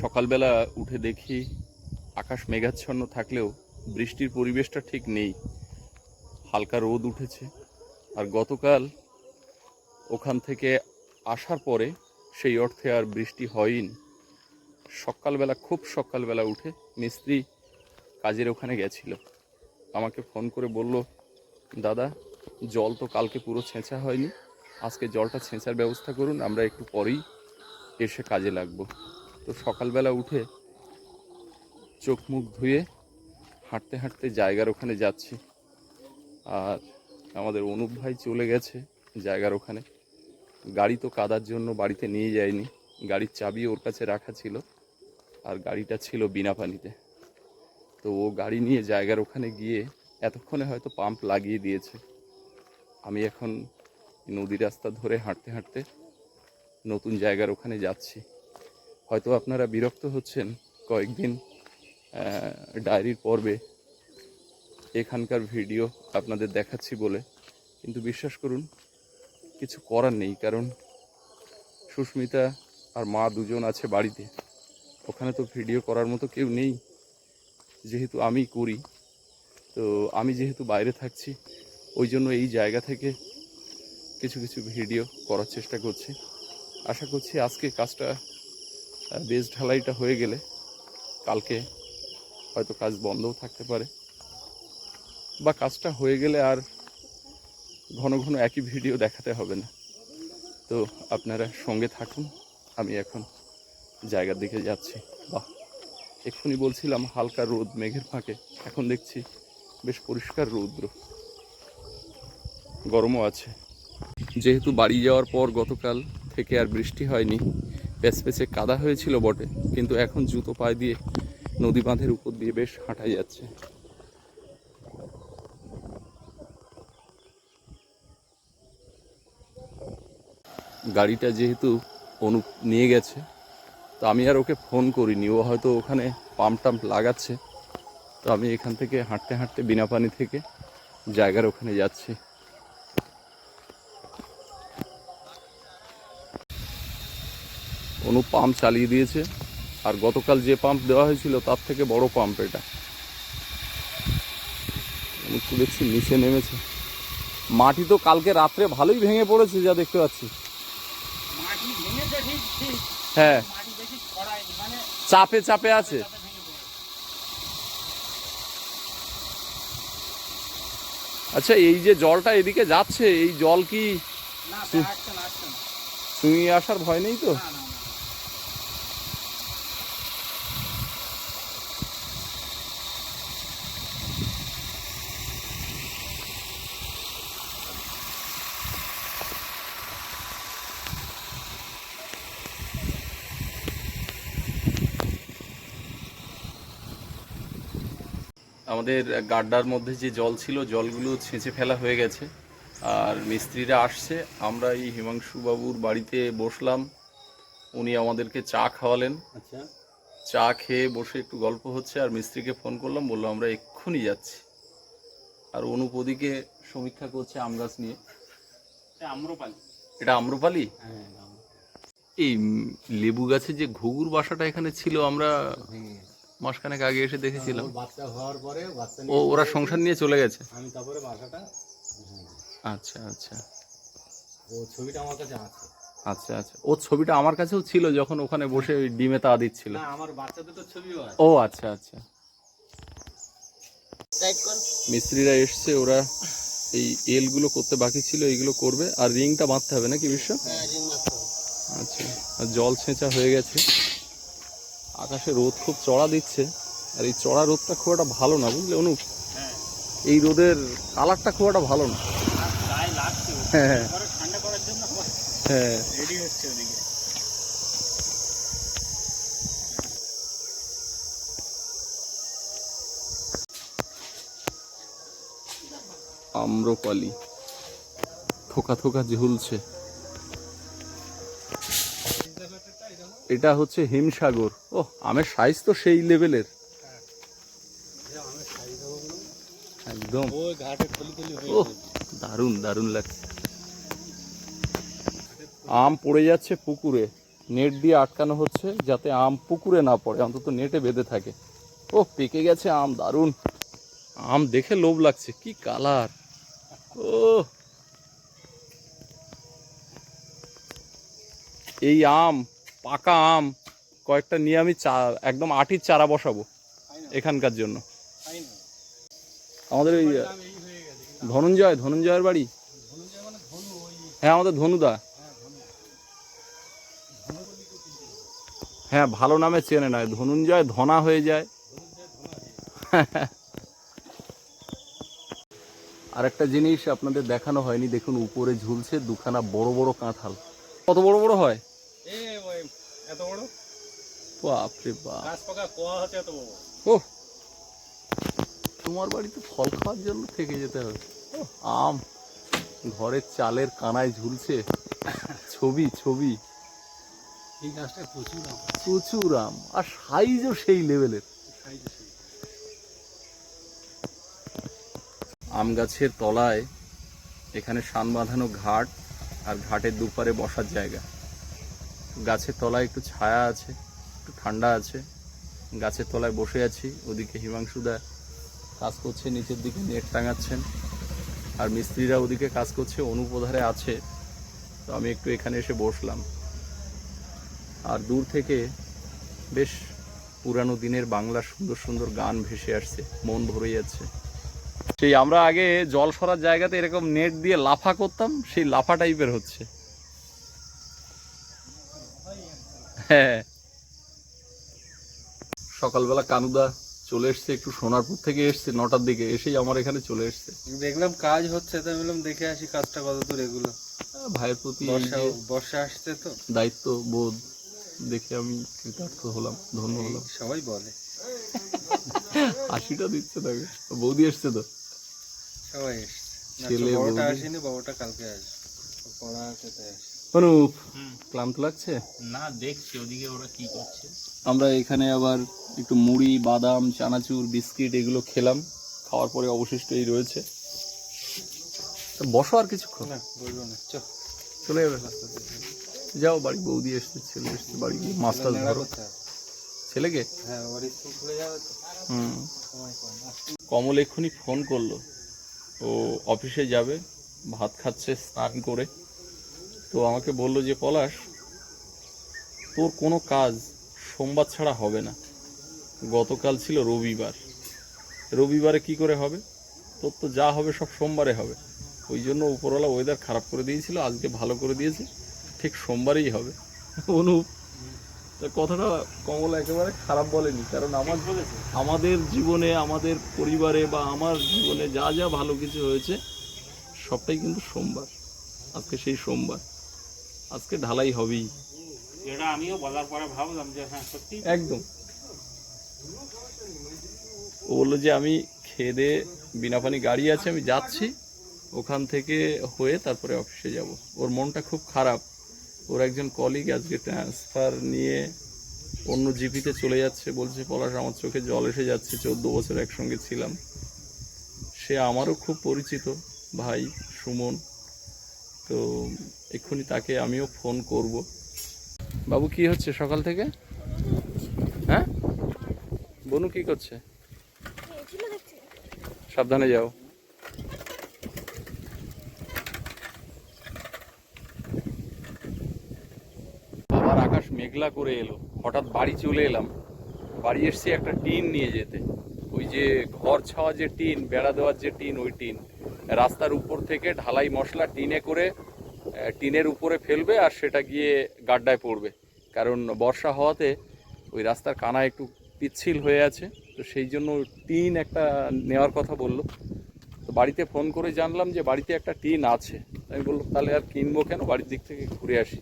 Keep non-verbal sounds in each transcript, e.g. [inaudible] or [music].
সকালবেলা উঠে দেখি আকাশ মেঘাচ্ছন্ন থাকলেও বৃষ্টির পরিবেশটা ঠিক নেই। হালকা রোদ উঠেছে আর গতকাল ওখান থেকে আসার পরে সেই অর্থে আর বৃষ্টি হয়নি। সকালবেলা, খুব সকালবেলা উঠে মিস্ত্রি কাজের ওখানে গেছিল। আমাকে ফোন করে বলল, দাদা, জল তো কালকে পুরো ছেঁচা হয়নি। আজকে জলটা ছেঁচার ব্যবস্থা করুন, আমরা একটু পরেই এসে কাজে লাগবো। তো সকালবেলা উঠে চোখ মুখ ধুয়ে হাঁটতে হাঁটতে জায়গার ওখানে যাচ্ছি। আর আমাদের অনুপ ভাই চলে গেছে জায়গার ওখানে। গাড়ি তো কাদার জন্য বাড়িতে নিয়ে যায়নি। গাড়ির চাবি ওর কাছে রাখা ছিল আর গাড়িটা ছিল বিনা পানিতে। তো ও গাড়ি নিয়ে জায়গার ওখানে গিয়ে এতক্ষণে হয়তো পাম্প লাগিয়ে দিয়েছে। আমি এখন নদী রাস্তা ধরে হাঁটতে হাঁটতে নতুন জায়গার ওখানে যাচ্ছি। হয়তো আপনারা বিরক্ত হচ্ছেন কয়েকদিন ডায়েরির পর্বে। এখানকার ভিডিও আপনাদের দেখাচ্ছি বলে। কিন্তু বিশ্বাস করুন, কিছু করার নেই, কারণ সুস্মিতা আর মা দুজন আছে বাড়িতে। ওখানে তো ভিডিও করার মতো কেউ নেই। যেহেতু আমি করি, তো আমি যেহেতু বাইরে থাকছি, ওই জন্য এই জায়গা থেকে কিছু কিছু ভিডিও করার চেষ্টা করছি। আশা করছি আজকে কাজটা বেশ ঢালাইটা হয়ে গেলে কালকে হয়তো কাজ বন্ধও থাকতে পারে। বা কাজটা হয়ে গেলে আর ঘন ঘন একই ভিডিও দেখাতে হবে না। তো আপনারা সঙ্গে থাকুন, আমি এখন জায়গার দিকে যাচ্ছি। বাহ, এক্ষুনি বলছিলাম হালকা রোদ, মেঘের ফাঁকে। এখন দেখছি বেশ পরিষ্কার রৌদ্র। গরমও আছে। যেহেতু বাড়ি যাওয়ার পর গতকাল থেকে আর বৃষ্টি হয়নি প্যাচপ্যাচে কাদা হয়েছিল বটে, কিন্তু এখন জুতো পায়ে দিয়ে নদী বাঁধের উপর দিয়ে বেশ হাঁটা যাচ্ছে। গাড়িটা যেহেতু অনুপ নিয়ে গেছে, তো আমি আর ওকে ফোন করিনি। ও হয়তো ওখানে পাম্প টাম্প লাগাচ্ছে, তো আমি এখান থেকে হাঁটতে হাঁটতে বিনা পানি থেকে জায়গার ওখানে যাচ্ছি। অনু পাম্প চালিয়ে দিয়েছে। আর গতকাল যে পাম্প দেওয়া হয়েছিল তার থেকে বড় পাম্প এটা। তো দেখছি নিচে নেমেছে। মাটি তো কালকে রাত্রে ভালোই ভেঙে পড়েছে যা দেখতে পাচ্ছি। হ্যাঁ। মানে চাপে চাপে আছে। আচ্ছা এই যে জলটা এদিকে যাচ্ছে এই জল কি চুঁই আসার ভয় নেই তো? আমাদের গাড্ডার মধ্যে যে জল ছিল জলগুলো ছেঁচে ফেলা হয়ে গেছে। আর মিস্ত্রিরা আসছে। আমরা এই হিমাংশু বাবুর বাড়িতে বসলাম। উনি আমাদেরকে চা খাওয়ালেন। আচ্ছা। চা খেয়ে বসে একটু গল্প হচ্ছে আর মিস্ত্রিকে ফোন করলাম বলল আমরা এক্ষুনি যাচ্ছি। আর অনুপদিকে সমীক্ষা করছে আম গাছ নিয়ে। এটা আম্রপালি। এটা আম্রপালি? হ্যাঁ এই লেবু গাছে যে ঘুঘুর বাসাটা এখানে ছিল আমরা। মাসখানেক আগে এসে দেখেছিলাম। বাচ্চা হওয়ার পরে বাচ্চা ও ওরা সংসার নিয়ে চলে গেছে? আমি তারপরে বাসাটা আচ্ছা আচ্ছা। ও ছবিটা আমার কাছে আছে। আচ্ছা আচ্ছা। ওর ছবিটা আমার কাছেও ছিল যখন ওখানে বসে ওই ডিমে তা দিচ্ছিল। আমার বাচ্চা দুটো ছবিও আছে। ও আচ্ছা আচ্ছা। মিস্ত্রিরা এসছে ওরা এই এলগুলো করতে বাকি ছিল এইগুলো করবে। আর রিংটা বাঁধতে হবে নাকি বিশ্ব হ্যাঁ। আচ্ছা আর জল ছেঁচা হয়ে গেছে। আকাশে রোদ খুব চড়া দিচ্ছে। আর এই চড়া রোদটা খুব একটা ভালো না বুঝলে অনুপ? হ্যাঁ। এই রোদের কালারটা খুব একটা ভালো না। হ্যাঁ হ্যাঁ। হ্যাঁ। রেডি হচ্ছে ওদিকে। আম্রপালি। থোকা থোকা ঝুলছে। এটা হচ্ছে হিমসাগর। ও আমের সাইজ তো সেই লেভেলের একদম। ও দারুণ দারুণ লাগছে। আম পড়ে যাচ্ছে পুকুরে। নেট দিয়ে আটকানো হচ্ছে যাতে আম পুকুরে না পড়ে অন্তত নেটে বেঁধে থাকে। ও পেকে গেছে আম দারুণ। আম দেখে লোভ লাগছে কি কালার। ও এই আম পাকা আম কয়েকটা নিয়ে আমি চা একদম আটির চারা বসাবো এখানকার জন্য। আমাদের ওই ধনঞ্জয় ধনঞ্জয়ের বাড়ি? মানে হ্যাঁ আমাদের ধনুদা। হ্যাঁ ধনু ধনু বলি তো কি হ্যাঁ ভালো নামে চেনে না ধনুঞ্জয় ধনা হয়ে যায়। আর একটা জিনিস আপনাদের দেখানো হয়নি দেখুন উপরে ঝুলছে দুখানা বড় বড় কাঁঠাল। কত বড় বড় হয় এ ওই এত বড় বাপরে বাপ। ও তোমার বাড়িতে ফল খাওয়ার জন্য থেকে যেতে হবে। আম। ঘরের চালের কানায় ঝুলছে। ছবি ছবি। এই গাছটা প্রচুর আম প্রচুর আম। আর সাইজও সেই লেভেলের আম গাছের তলায় এখানে সান বাঁধানো ঘাট আর ঘাটের দুপারে বসার জায়গা। গাছের তলায় একটু ছায়া আছে। ঠান্ডা আছে, গাছের তলায় বসে আছি, ওদিকে হিমাংশুদা কাজ করছে, নিচের দিকে নেট টাঙাচ্ছেন, আর মিস্ত্রিরা ওদিকে কাজ করছে, অনুপধারে আছে, তো আমি একটু এখানে এসে বসলাম। আর দূর থেকে বেশ পুরানো দিনের বাংলার সুন্দর সুন্দর গান ভেসে আসছে, মন ভরে যাচ্ছে। সেই আমরা আগে জল সরার জায়গাতে এরকম নেট দিয়ে লাফা করতাম, সেই লাফা টাইপের হচ্ছে। হ্যাঁ। সকালবেলা কানুদা চলে এসছে একটু সোনারপুর থেকে এসছে নটার দিকে এসেই আমার এখানে চলে এসছে। দেখলাম কাজ হচ্ছে তাই বললাম দেখে আসি কাজটা কত দূর এগুলো ভাইয়ের প্রতি বর্ষা আসছে তো। দায়িত্ব বোধ দেখে আমি কৃতার্থ হলাম ধন্য হলাম। সবাই বলে। [laughs] হাসিটা দিচ্ছে তাকে। বৌদি এসছে তো? সবাই এসছে। ছেলে, বৌদি। আসেনি বাবাটা কালকে আসবে। পড়া আছে তাই আসবে অনুপ ক্লান্ত লাগছে? না দেখছি ওদিকে ওরা কি করছে। আমরা এখানে আবার একটু মুড়ি বাদাম চানাচুর বিস্কিট এগুলো খেলাম। খাওয়ার পরে অবশিষ্ট এই রয়েছে। তো বসো আর কিছুক্ষণ। না বলব না চলে। যাবে। যাও বাড়ি বৌদি এসছে ছেলে এসছে বাড়ি গিয়ে মাছ টাছ ধরো। ছেলেকে? হ্যাঁ ওর খুলে যাবে তো। হুম। সময় কম আসতে কমল এক্ষুনি ফোন করল। ও অফিসে যাবে ভাত খাচ্ছে স্নান করে। তো আমাকে বলল যে পলাশ তোর কোনো কাজ সোমবার ছাড়া হবে না। গতকাল ছিল রবিবার। রবিবারে কি করে হবে? তোর তো যা হবে সব সোমবারে হবে। ওই জন্য উপরওয়ালা ওয়েদার খারাপ করে দিয়েছিল আজকে ভালো করে দিয়েছে ঠিক সোমবারেই হবে। অনুপ তা কথাটা কমল একেবারে খারাপ বলেনি কারণ আমার আমাদের জীবনে আমাদের পরিবারে বা আমার জীবনে যা যা ভালো কিছু হয়েছে সবটাই কিন্তু সোমবার আজকে সেই সোমবার। আজকে ঢালাই হবেই। এটা আমিও বলার পরে ভাবলাম যে হ্যাঁ সত্যি। একদম। ও বলল যে আমি খেয়ে দিয়ে বিনা পানি গাড়ি আছে আমি যাচ্ছি। ওখান থেকে হয়ে তারপরে অফিসে যাব। ওর মনটা খুব খারাপ। ওর একজন কলিগ আজকে ট্রান্সফার নিয়ে অন্য জিপিতে চলে যাচ্ছে বলছে পলাশ আমার চোখে জল এসে যাচ্ছে চোদ্দ বছর একসঙ্গে ছিলাম। সে আমারও খুব পরিচিত ভাই সুমন। তো এক্ষুনি তাকে আমিও ফোন করব। বাবু, কি হচ্ছে সকাল থেকে? হ্যাঁ? বনু কি করছে? সাবধানে যাও। আবার আকাশ মেঘলা করে এলো। হঠাৎ বাড়ি চলে এলাম। বাড়ি এসছি একটা টিন নিয়ে যেতে। ওই যে ঘর ছাওয়া যে টিন, বেড়া দেওয়ার যে টিন, ওই টিন। রাস্তার উপর থেকে ঢালাই মশলা টিনে করে টিনের উপরে ফেলবে আর সেটা গিয়ে গাড্ডায় পড়বে। কারণ বর্ষা হওয়াতে ওই রাস্তার কানা একটু পিচ্ছিল হয়ে আছে, তো সেই জন্য টিন একটা নেওয়ার কথা বলল। তো বাড়িতে ফোন করে জানলাম যে বাড়িতে একটা টিন আছে। আমি বললাম, তাহলে আর কিনবো কেন? বাড়ির দিক থেকে ঘুরে আসি।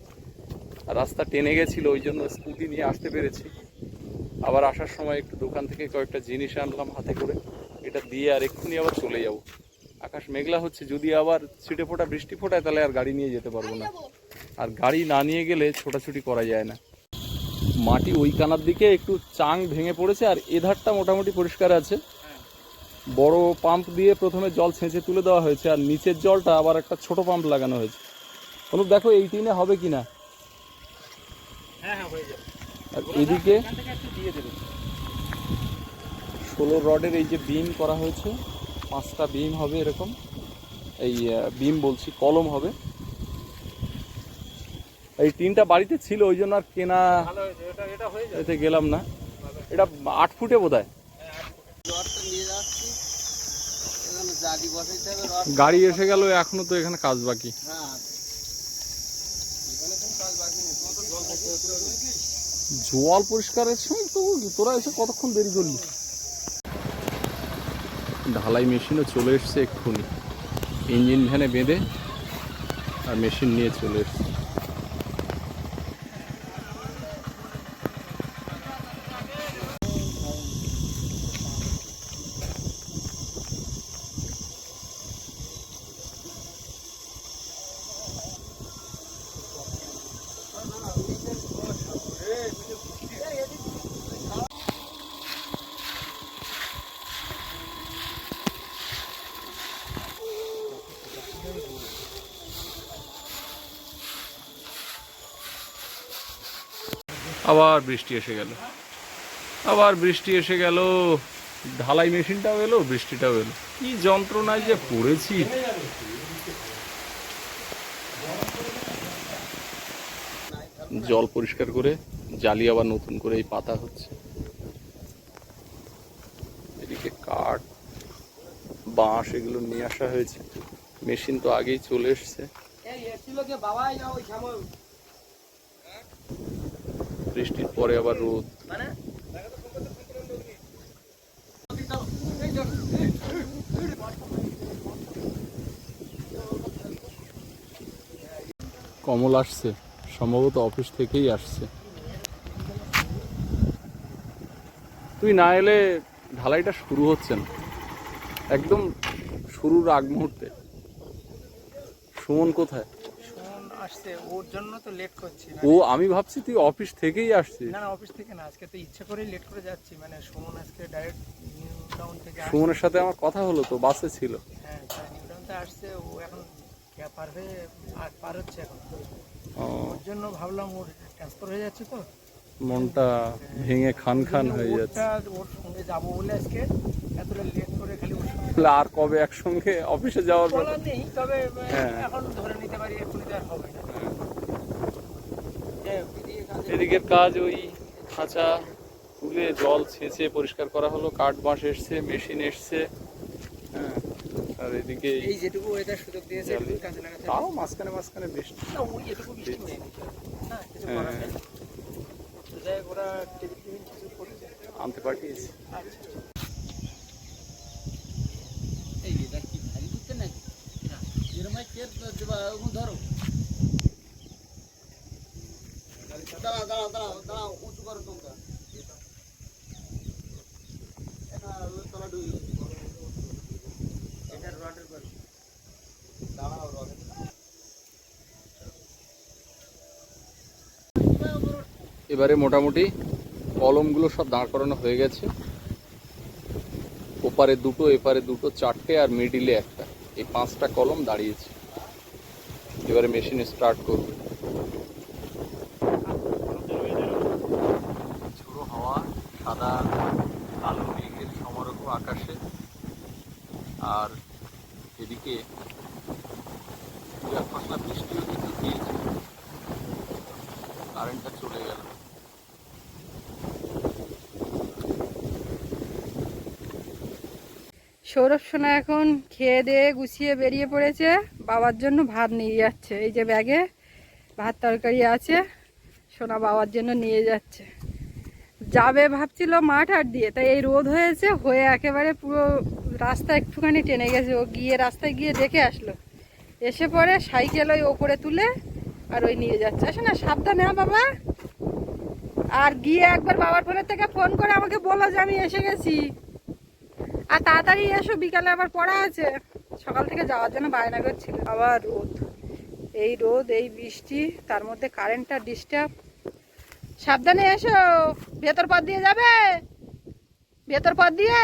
আর রাস্তা টেনে গেছিল, ওই জন্য স্কুটি নিয়ে আসতে পেরেছি। আবার আসার সময় একটু দোকান থেকে কয়েকটা জিনিস আনলাম হাতে করে। এটা দিয়ে আর এক্ষুনি আবার চলে যাব। আকাশ মেঘলা হচ্ছে যদি আবার ছিটে ফোটা বৃষ্টি ফোটায় তাহলে আর গাড়ি নিয়ে যেতে পারব না। আর গাড়ি না নিয়ে গেলে ছোটাছুটি করা যায় না। মাটি ওই কানার দিকে একটু চাং ভেঙে পড়েছে আর এধারটা মোটামুটি পরিষ্কার আছে। বড় পাম্প দিয়ে প্রথমে জল ছেঁচে তুলে দেওয়া হয়েছে আর নিচের জলটা আবার একটা ছোট পাম্প লাগানো হয়েছে। অনুপ দেখো এই টিনে হবে কি না? হ্যাঁ হ্যাঁ হয়ে যাবে। আর এদিকে ষোলো রডের এই যে বিম করা হয়েছে পাঁচটা বিম হবে এরকম। এই বিম বলছি কলম হবে। এই টিনটা বাড়িতে ছিল ওই জন্য আর কেনা হয়ে এতে গেলাম না। এটা আট ফুটে বোধ রড গাড়ি এসে গেল এখনও তো এখানে কাজ বাকি। হ্যাঁ জল পরিষ্কারের সময় তো তোরা এসে কতক্ষণ দেরি করলি? ঢালাই মেশিনও চলে এসছে এক্ষুনি। ইঞ্জিন ভ্যানে বেঁধে আর মেশিন নিয়ে চলে এসছে। আবার বৃষ্টি এসে গেল। আবার বৃষ্টি এসে গেল, ঢালাই মেশিনটাও এলো, বৃষ্টিটাও এলো। কি যন্ত্রণায় যে পড়েছি। জল পরিষ্কার করে জালি আবার নতুন করে এই পাতা হচ্ছে। এদিকে কাঠ, বাঁশ এগুলো নিয়ে আসা হয়েছে। মেশিন তো আগেই চলে এসছে। বৃষ্টির পরে আবার রোদ। কমল আসছে, সম্ভবত অফিস থেকেই আসছে। তুই না এলে ঢালাইটা শুরু হচ্ছে না। একদম শুরুর আগ মুহূর্তে। সুমন কোথায়? আসছে ওর জন্য তো লেট করছি। ও আমি ভাবছি তুই অফিস থেকেই আসছিস। না না অফিস থেকে না আজকে তো ইচ্ছে করেই লেট করে যাচ্ছি। মানে সুমন আজকে ডাইরেক্ট নিউ টাউন থেকে সুমনের সাথে আমার কথা হলো তো বাসে ছিল। হ্যাঁ নিউ টাউন থেকে আসছে ও এখন পার হয়ে পার হচ্ছে এখন। ওর জন্য ভাবলাম ওর ট্রান্সফার হয়ে যাচ্ছে তো। মনটা ভেঙে খান খান হয়ে যাচ্ছে। ওর সঙ্গে যাব বলে আজকে এতটা লেট করে খালি আর কবে একসঙ্গে অফিসে যাওয়ার কথা? নেই তবে হ্যাঁ। এখন ধরে নিতে পারি তো আর হবে না যাই হোক, এদিকে কাজে- এদিকের কাজ ওই খাঁচা তুলে জল ছেঁচে পরিষ্কার করা হলো কাঠ বাঁশ এসছে মেশিন এসছে হ্যাঁ আর এদিকে এই যেটুকু ওয়েদার সুযোগ দিয়েছে কাজে লাগাতে তাও মাঝখানে মাঝখানে বৃষ্টি না, ওই এটুকু বৃষ্টি হয়ে গেছে। কিছু। করার নেই। যাই ওরা টেবিল টেবিল কিছু করেছে। আনতে পাঠিয়েছি আচ্ছা। এই এটা কি নাকি দেবা ধরো দাঁড়াও দাঁড়াও দাঁড়াও দাঁড়াও উঁচু করো তোমরা এটা তলা ডুবে গেছে। এটা রডের পাশে দাঁড়াও রডের এবারে মোটামুটি কলমগুলো সব দাঁড় করানো হয়ে গেছে। ওপারে দুটো এপারে দুটো চারটে আর মিডিলে একটা। এই পাঁচটা কলম দাঁড়িয়েছে। এবারে মেশিন স্টার্ট করবে ঝোড়ো হাওয়া সাদা কালো মেঘের সমারোহ আকাশে আর এদিকে দু এক পাতলা বৃষ্টিও কিন্তু দিয়েছে কারেন্টটা চলে গেল সৌরভ সোনা এখন খেয়ে দিয়ে গুছিয়ে বেরিয়ে পড়েছে। বাবার জন্য ভাত নিয়ে যাচ্ছে। এই যে ব্যাগে ভাত তরকারি আছে। সোনা বাবার জন্য নিয়ে যাচ্ছে। যাবে ভাবছিল মাঠ হাট দিয়ে, তাই এই রোদ হয়েছে, হয়ে একেবারে পুরো রাস্তা একটুখানি টেনে গেছে। ও গিয়ে রাস্তায় গিয়ে দেখে আসলো। এসে পরে সাইকেল ওই ওপরে তুলে আর ওই নিয়ে যাচ্ছে। আসো না, সাবধানে হ্যাঁ বাবা? আর গিয়ে একবার বাবার ফোনের থেকে ফোন করে আমাকে বলো যে আমি এসে গেছি। আর তাড়াতাড়ি এসো, বিকালে আবার পড়া আছে। সকাল থেকে যাওয়ার জন্য বায়না করছিল আবার রোদ। এই রোদ, এই বৃষ্টি, তার মধ্যে কারেন্টটা ডিস্টার্ব সাবধানে এসো। ভেতর পথ দিয়ে যাবে? ভেতর পথ দিয়ে?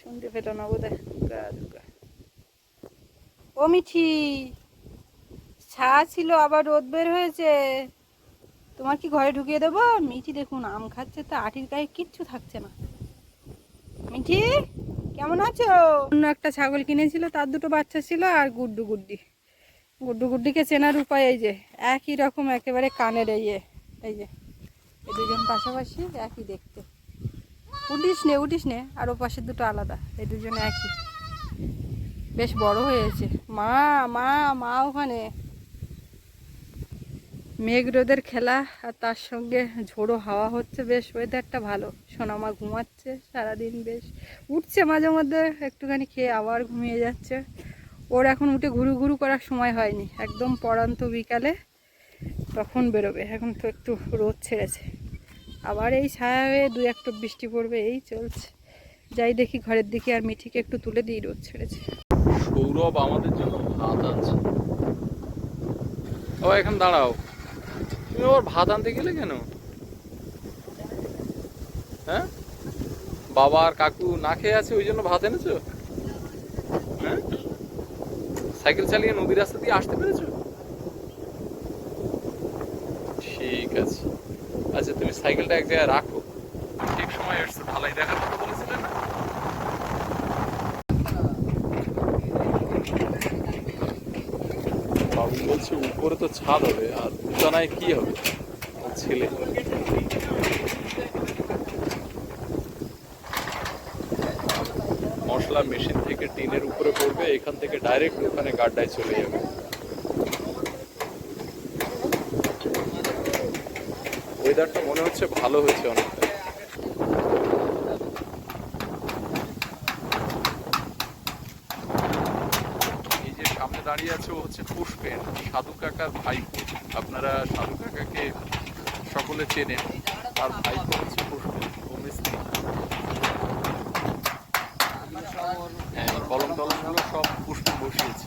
শুনতে পেল না বোধ ও মিঠি ছা ছিল, আবার রোদ বের হয়েছে। তোমার কি ঘরে ঢুকিয়ে দেবো? মিঠি দেখুন, আম খাচ্ছে, তো আটির গায়ে কিচ্ছু থাকছে না। মিঠি, কেমন আছো? অন্য একটা ছাগল কিনেছিল, তার দুটো বাচ্চা ছিল আর গুড্ডু গুড্ডি। গুড্ডু গুড্ডিকে চেনার উপায় এই যে, একই রকম একেবারে কানের এই এই যে। এই দুজন পাশাপাশি একই দেখতে। উঠিস নে উঠিস নে, আর ও পাশের দুটো আলাদা এই দুজন একই। বেশ বড় হয়েছে। মা মা মা ওখানে। মেঘ রোদের খেলা আর তার সঙ্গে ঝোড়ো হাওয়া হচ্ছে, বেশ ওয়েদারটা ভালো। সোনামা ঘুমাচ্ছে সারাদিন, বেশ। উঠছে মাঝে মধ্যে, একটুখানি খেয়ে আবার ঘুমিয়ে যাচ্ছে। ওর এখন উঠে ঘুরু ঘুরু করার সময় হয়নি। একদম পড়ান্ত বিকালে তখন বেরোবে। এখন তো একটু রোদ ছেড়েছে। আবার এই ছায়া হয়ে দু একটা বৃষ্টি পড়বে, এই চলছে। যাই দেখি ঘরের দিকে আর মিঠিকে একটু তুলে দিই, রোদ ছেড়েছে। সৌরভ আমাদের জন্য ভাত আনছে। ও এখন দাঁড়াও। তুমি আবার ভাত আনতে গেলে কেন? হ্যাঁ? বাবা আর কাকু না খেয়ে আছে, ওই জন্য ভাত এনেছো? হ্যাঁ? সাইকেল চালিয়ে নদী রাস্তা দিয়ে আসতে পেরেছ? ঠিক আছে। আচ্ছা তুমি সাইকেলটা এক জায়গায় রাখো। ঠিক সময় এসছো, ঢালাই দেখার কথা বলেছিলে না বাবু বলছে উপরে তো ছাদ হবে, আর উঠানায় কি হবে? ছেলে। মশলা মেশিন থেকে টিনের উপরে পড়বে, এখান থেকে ডাইরেক্ট ওখানে গাড্ডায় চলে যাবে। ওয়েদারটা মনে হচ্ছে ভালো হয়েছে অনেকটা এই যে সামনে দাঁড়িয়ে আছে ও হচ্ছে পুষ্পেন সাধু কাকার ভাইপো। আপনারা সাধু কাকাকে সকলে চেনেন আর ভাইপো হচ্ছে পুষ্পেন ও মিস্ত্রি। কলম টলমগুলো সব পুষ্পেন বসিয়েছে।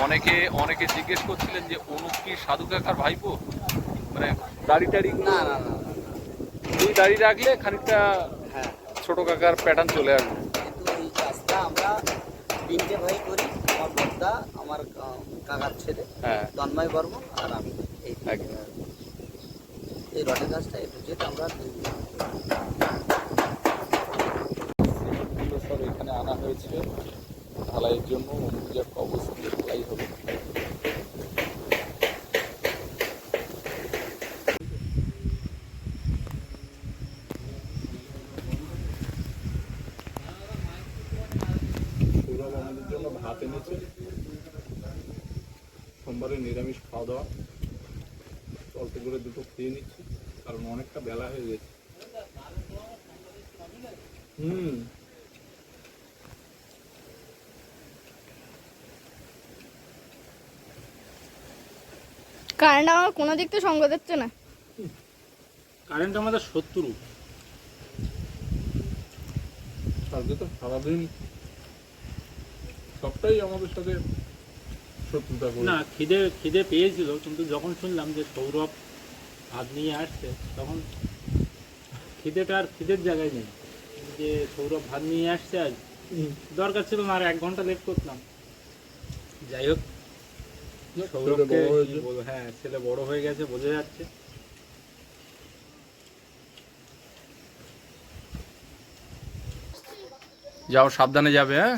অনেকে অনেকে জিজ্ঞেস করছিলেন যে অনুপ কি সাধু কাকার ভাইপো? মানে দাড়ি টাড়ি না না না দুই দাড়ি রাখলে খানিকটা হ্যাঁ। ছোট কাকার প্যাটার্ন চলে আসবে কিন্তু এই কাজটা আমরা তিনটে ভাই করি আমার বর্দা আমার কা- কাকার ছেলে বর্ম আর আমি এই। গাছটা এই রডের গাছটা একটু যেটা আমরা এখানে আনা হয়েছে। ঢালাইয়ের জন্য অনুযায়ী অবস্থা ঢালাই হবে সৌরভ আমাদের জন্য ভাত এনেছে সোমবারে নিরামিষ খাওয়া দাওয়া অল্প করে দুটো খেয়ে নিচ্ছি কারণ অনেকটা বেলা হয়ে গেছে হুম কারেন্ট আমার কোনো দিক থেকে সঙ্গ দিচ্ছে না। কারেন্ট আমাদের শত্রু। আজকে তো সারাদিন সবটাই আমাদের সাথে শত্রুতা করে। না খিদে খিদে পেয়েছিল কিন্তু যখন শুনলাম যে সৌরভ ভাত নিয়ে আসছে তখন খিদেটা আর খিদের জায়গায় নেই। যে সৌরভ ভাত নিয়ে আসছে আজ দরকার ছিল না আর এক ঘণ্টা লেট করতাম। যাই হোক সৌরভকে কি বলব, হ্যাঁ ছেলে বড় হয়ে গেছে বোঝা যাচ্ছে। যাও সাবধানে যাবে হ্যাঁ?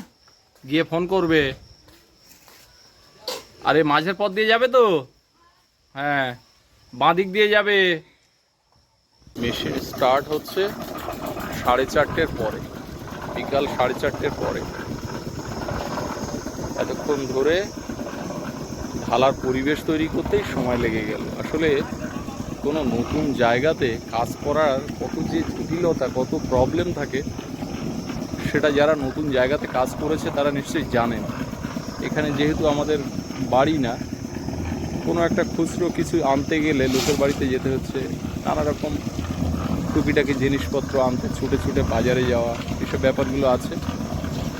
গিয়ে ফোন করবে। আরে মাঝের পথ দিয়ে যাবে তো? হ্যাঁ বাঁ দিক দিয়ে যাবে। মেশিন স্টার্ট হচ্ছে সাড়ে চারটের পরে। বিকাল সাড়ে চারটের পরে। এতক্ষণ ধরে ঢালার পরিবেশ তৈরি করতেই সময় লেগে গেল। আসলে কোনো নতুন জায়গাতে কাজ করার কত যে জটিলতা, কত প্রবলেম থাকে, সেটা যারা নতুন জায়গাতে কাজ করেছে তারা নিশ্চয়ই জানেন। এখানে যেহেতু আমাদের বাড়ি না, কোনো একটা খুচরো কিছু আনতে গেলে লোকের বাড়িতে যেতে হচ্ছে, নানা রকম টুকিটাকি জিনিসপত্র আনতে, ছুটে ছুটে বাজারে যাওয়া, এসব ব্যাপারগুলো আছে।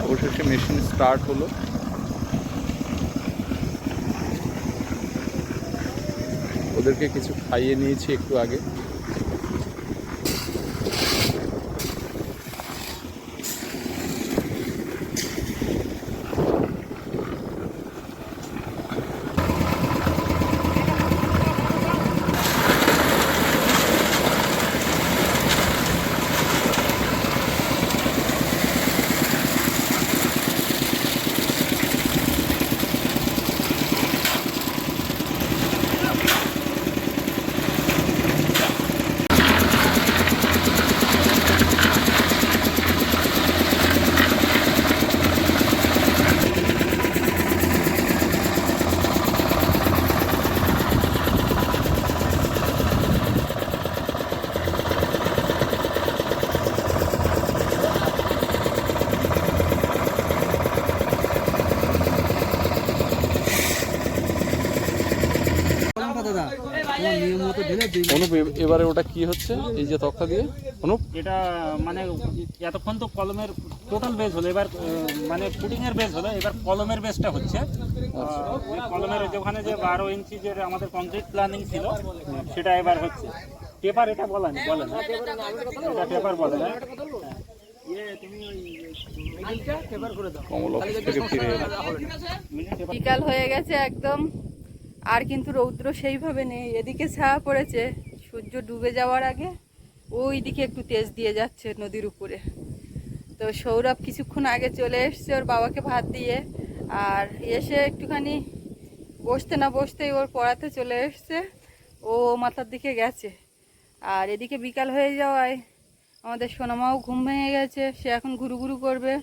অবশেষে মেশিন স্টার্ট হলো। ওদেরকে কিছু খাইয়ে নিয়েছি একটু আগে। এবারে ওটা কি হচ্ছে? এই যে তক্তা দিয়ে? অনুপ? এটা মানে এতক্ষণ তো কলমের টোটাল বেজ হলো। এবার মানে পুটিং এর বেজ হলো। এবার কলমের বেজটা হচ্ছে। ওই কলমের যে ওখানে যে বারো ইঞ্চি যে আমাদের কমপ্লিট প্ল্যানিং ছিল সেটা এবার হচ্ছে। পেপার এটা বলেন বলেন এটা পেপার বলে না। কমল অফিস থেকে ফিরে এলাম বিকাল হয়ে গেছে একদম। আর কিন্তু রৌদ্র সেইভাবে নেই। এদিকে ছায়া পড়েছে সূর্য ডুবে যাওয়ার আগে ওই দিকে একটু তেজ দিয়ে যাচ্ছে নদীর উপরে। তো সৌরভ কিছুক্ষণ আগে চলে এসছে ওর বাবাকে ভাত দিয়ে আর এসে একটুখানি বসতে না বসতেই ওর পড়াতে চলে এসছে। ও মাথার দিকে গেছে। আর এদিকে বিকাল হয়ে যাওয়ায় আমাদের সোনামাও ঘুম ভেঙে গেছে সে এখন ঘুরু ঘুরু করবে।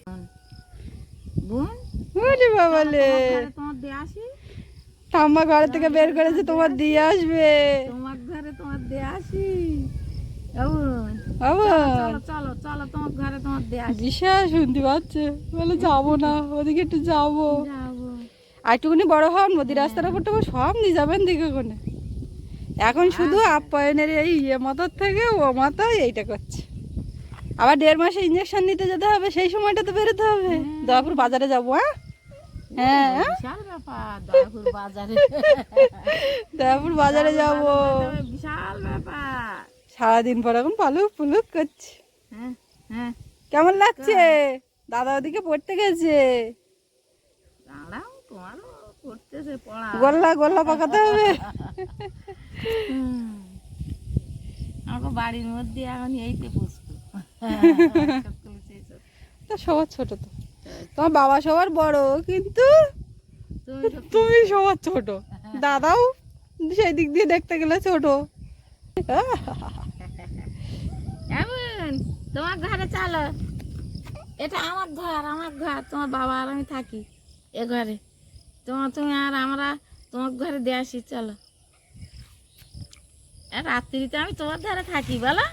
বাবালে! তোমার দিয়ে আসি? ঠাম্মা ঘর থেকে বের করেছে তোমার দিয়ে আসবে। তোমার ঘরে তোমার দিয়ে আসি। এমন চলো চলো চলো তোমার ঘরে তোমার দিয়ে আসি। বিশাল শুনতে পাচ্ছে। বলে যাব না ওদিকে একটু যাব। যাব। আর একটুখানি বড় হন রাস্তার উপর তো সব নিয়ে যাবেন দিকে কোনে এখন শুধু আপ্যায়নের এই ইয়ে মাথার থেকে ও মাথায় এইটা করছে। আবার দেড় মাসে ইঞ্জেকশন নিতে যেতে হবে সেই সময়টা তো বেরোতে হবে। দয়াপুর বাজারে যাব হ্যাঁ? হ্যাঁ হ্যাঁ? বিশাল ব্যাপার দয়াপুর বাজারে। যাব। বিশাল ব্যাপার। সারাদিন পর এখন পালুক পুলুক করছে। হ্যাঁ হ্যাঁ। কেমন লাগছে? দাদা ওদিকে পড়তে গেছে? গোল্লা গোল্লা পাকাতে হবে। আমাকে বাড়ির মধ্যে এখন এইতে পুষবো। [laughs] তা সবার ছোট তো। তোমার বাবা সবার বড়, কিন্তু তুমি সবার ছোট। দাদাও সেই দিক দিয়ে দেখতে গেলে ছোট। তোমার ঘরে চলো। এটা আমার ঘর আমার ঘর, তোমার বাবা আর আমি থাকি এ ঘরে। তোমার, তুমি আর আমরা তোমার ঘরে দিয়ে আসি, চলো। রাত্রিতে আমি তোমার ধারে থাকি, বলো।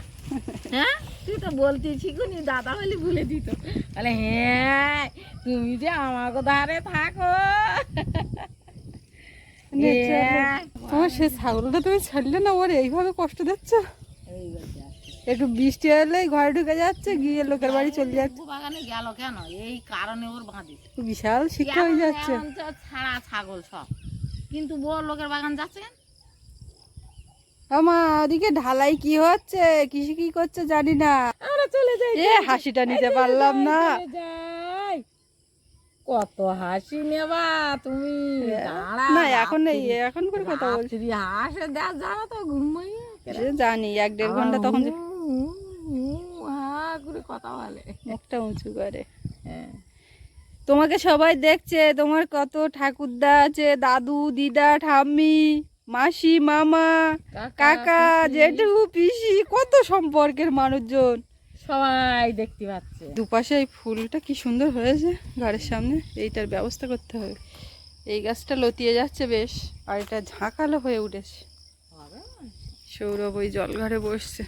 হ্যাঁ? তুই তো বলতি শিখুনি দাদা হলে ভুলে দিত। বলে হ্যাঁ তুমি যে আমাকে ধারে থাকো। হ্যাঁ। সে ছাগলটা তুমি ছাড়লে না ওর এইভাবে কষ্ট দিচ্ছ? একটু বৃষ্টি হলে ঘরে ঢুকে যাচ্ছে গিয়ে লোকের বাড়ি চলে যাচ্ছে। বাগানে গেল কেন? এই কারণে ওর বাঁধে। বিশাল শিক্ষা হয়ে যাচ্ছে। ছাড়া ছাগল সব। কিন্তু বড় লোকের বাগান যাচ্ছে কেন? আমা ওদিকে ঢালাই কি হচ্ছে? কৃষি কি করছে জানি না। আমরা চলে যাই এ হাসিটা নিতে পারলাম না। কত হাসি নেবা তুমি। না এখন নেই এখন করে কথা বলছি। হাসে দেখ জানো তো ঘুমাইয়ে সে জানি এক দেড় ঘণ্টা তখন করে কথা বলে। মুখটা উঁচু করে। হ্যাঁ। তোমাকে সবাই দেখছে তোমার কত ঠাকুরদা আছে দাদু দিদা ঠাম্মি। মাসি মামা কাকা জেঠু পিসি কত সম্পর্কের মানুষজন। সবাই দেখতে পাচ্ছে। দুপাশে এই ফুলটা কি সুন্দর হয়েছে ঘরের সামনে এইটার ব্যবস্থা করতে হবে। এই গাছটা লতিয়ে যাচ্ছে বেশ আর এটা ঝাঁকালো হয়ে উঠেছে। সৌরভ ওই জলঘরে বসছে।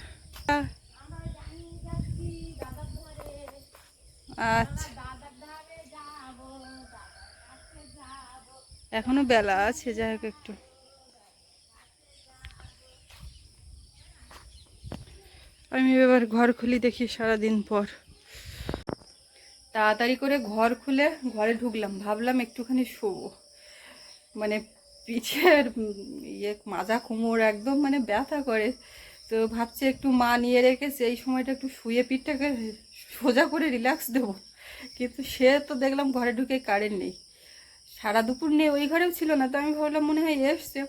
আচ্ছা। এখনও বেলা আছে যাই হোক একটু। আমি এবার ঘর খুলি দেখি সারাদিন পর। তাড়াতাড়ি করে ঘর খুলে ঘরে ঢুকলাম, ভাবলাম একটুখানি শোবো। মানে পিঠের ইয়ে মাজা কোমর একদম মানে ব্যথা করে। তো ভাবছি একটু মা নিয়ে রেখেছে এই সময়টা একটু শুয়ে পিঠটাকে সোজা করে রিল্যাক্স দেবো। কিন্তু সে তো দেখলাম ঘরে ঢুকে কারেন্ট নেই। সারা দুপুর নেই, ওই ঘরেও ছিল না, তো আমি ভাবলাম মনে হয় এসছে।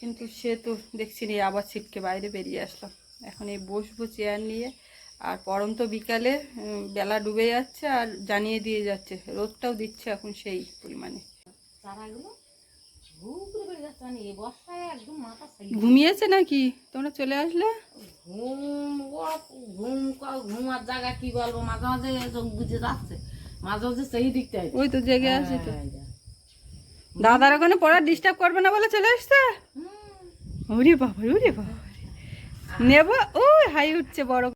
কিন্তু সে তো দেখছি নি, আবার ছিটকে বাইরে বেরিয়ে আসলাম। এখন এই বসবো চেয়ার নিয়ে। আর পরন্ত বিকালে বেলা ডুবে যাচ্ছে আর জানিয়ে দিয়ে যাচ্ছে। রোদটাও দিচ্ছে এখন সেই পরিমাণে। মানে ঘুমিয়েছে নাকি? তোমরা চলে আসলে? ঘুম ঘুম ঘুমার জায়গা কি বলব? মাঝে মাঝে বুঝে যাচ্ছে। মাঝে মাঝে সেই দিকটা ওই তো জেগে আছে তো। দাদার ওখানে পড়া ডিস্টার্ব করবে না বলে চলে আসছে? ওরে বাবা ওরে বাবা। নেব? ও হাই উঠছে বড়